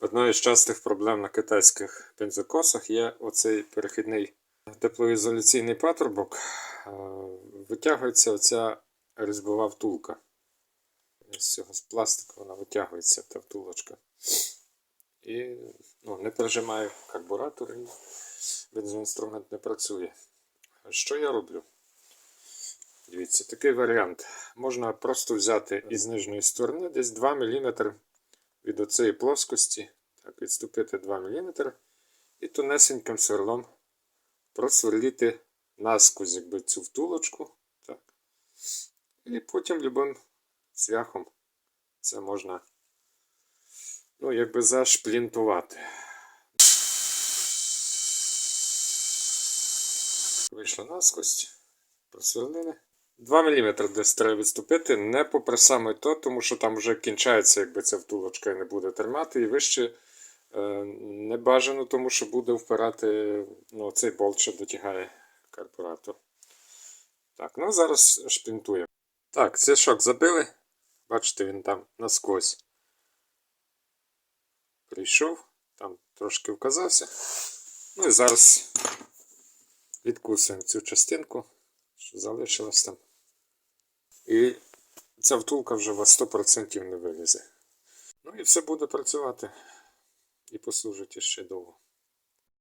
Одною з частих проблем на китайських бензокосах є оцей перехідний теплоізоляційний патрубок. Е, Витягується оця різьбова втулка. З цього з пластику вона витягується, та втулочка. І ну, не прижимає карбуратор, і бензоінструмент не працює. Що я роблю? Дивіться, такий варіант. Можна просто взяти із нижньої сторони десь 2 мм від оцієї плоскості, так, відступити 2 мм і тонесеньким сверлом просверліти наскузь якби, цю втулочку. Так. І потім любим цвяхом це можна ну, якби зашплінтувати. Вийшло наскось, просверлили. 2 мм десь треба відступити, не попри саме то, тому що там вже кінчається, якби ця втулочка і не буде тримати, і вище е, не бажано, тому що буде впирати ну, цей болт, що дотягає карбуратор. Так, ну зараз шплінтуємо. Так, цей забили. Бачите, він там наскось прийшов, там трошки вказався. Ну і зараз відкусуємо цю частинку, що залишилось там. І ця втулка вже у вас 100% не вилізе. Ну і все буде працювати і послужить ще довго.